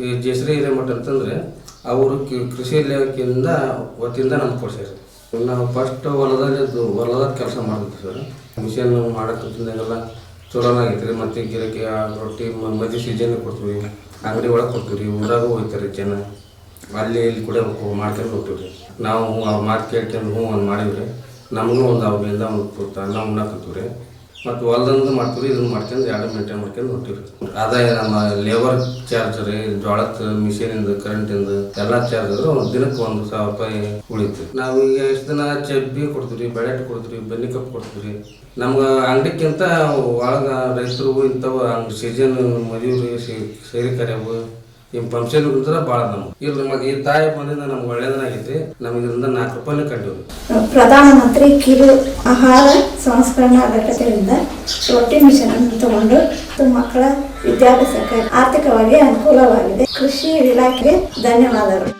ಈ ಜೇಸರಿ ಹಿರೇಮಠ ಅಂತಂದ್ರೆ ಅವರು ಕೃಷಿ ಇಲಾಖೆಯಿಂದ ವತಿಯಿಂದ ನಮ್ಗೆ ಕೊಡ್ಸ್ಯಾರ ನಾವು ಫಸ್ಟ್ ಹೊಲದಲ್ಲಿ ಹೊಲದಾಗ ಕೆಲಸ ಮಾಡ್ತಿದ್ವಿ ಸರ್. ಮಿಷನ್ ಮಾಡಕ್ಕಿಂದಾಗೆಲ್ಲ ಚಲೋನಾಗೈತೆ ರೀ ಮತ್ತು ಗಿರಕಿ, ರೊಟ್ಟಿ ಮಧ್ಯ ಸೀಜನ್ ಕೊಡ್ತೀವಿ. ಅಂಗಡಿ ಒಳಗೆ ಕೊಡ್ತೀವಿ ರೀ. ಊರಾಗೂ ಹೋಗ್ತಾರೆ ಜನ. ಅಲ್ಲಿ ಇಲ್ಲಿ ಕೂಡ ಮಾರ್ಕೆಟ್ ಹೋಗ್ತೀವಿ ರೀ. ನಾವು ಮಾರ್ಕೆಟ್ ಹ್ಞೂ ಒಂದು ಮಾಡಿದ್ರೆ ನಮಗೂ ಒಂದು ಅವ್ರಿಂದ ಒಂದು ತುತ್ತ ಅನ್ನ ಉಣ್ಣಾಕತ್ತೀವಿ ರೀ. ಮತ್ತು ಹೊಲ್ದಂದು ಮಾಡ್ತೀವಿ, ಇದನ್ನು ಮಾಡ್ಕೊಂಡು ಎರಡು ಮೇಂಟೈನ್ ಮಾಡ್ಕೊಂಡು ಹೊಂಟಿವಿ ಆದಾಯ ನಮ್ಮ ಲೇಬರ್ ಚಾರ್ಜ್ ರೀ, ಜೋಳದ ಮಿಷಿನಿಂದ ಕರೆಂಟಿಂದ ಎಲ್ಲ ಚಾರ್ಜ್ ಒಂದು ದಿನಕ್ಕೆ ಒಂದು ಸಾವಿರ ರೂಪಾಯಿ ಉಳಿತು ನಾವು ಈಗ ಎಷ್ಟು ದಿನ ಚಬ್ಬಿ ಕೊಡ್ತೀವಿ ಬೆಳೆಟ್ ಕೊಡ್ತೀವಿ ಬೆನ್ನಿ ಕಪ್ ಕೊಡ್ತೀವಿ ನಮ್ಗೆ ಅಂಗಡಿಕ್ಕಿಂತ ಒಳಗೆ ರೈತರು ಇಂಥವು ಹಂಗೆ ಸೀಸನ್ ಮದುವೆ ಸೇರಿ ಕರೆಯವು. ಈ ಫಂಕ್ಷನ್ ಅಂದ್ರೆ ಬಹಳ ನಮ್ಗೆ. ಇಲ್ಲಿ ನಮಗೆ ಈ ತಾಯಿ ಬಂದಿಂದ ನಮ್ಗೆ ಒಳ್ಳೇದನಾಗೈತಿ. ನಮಗೆ ಇದರಿಂದ ನಾಲ್ಕು ರೂಪಾಯಿ ಕಂಡಿವಿ ಪ್ರಧಾನಮಂತ್ರಿ ಕಿರು ಆಹಾರ ಸಂಸ್ಕರಣಾ ಘಟಕದಿಂದ ರೊಟ್ಟಿ ಮಿಷನ್ ಅನ್ನು ತಗೊಂಡು ಮಕ್ಕಳ ವಿದ್ಯಾಭ್ಯಾಸಕ್ಕೆ ಆರ್ಥಿಕವಾಗಿ ಅನುಕೂಲವಾಗಿದೆ. ಕೃಷಿ ಇಲಾಖೆಗೆ ಧನ್ಯವಾದಗಳು.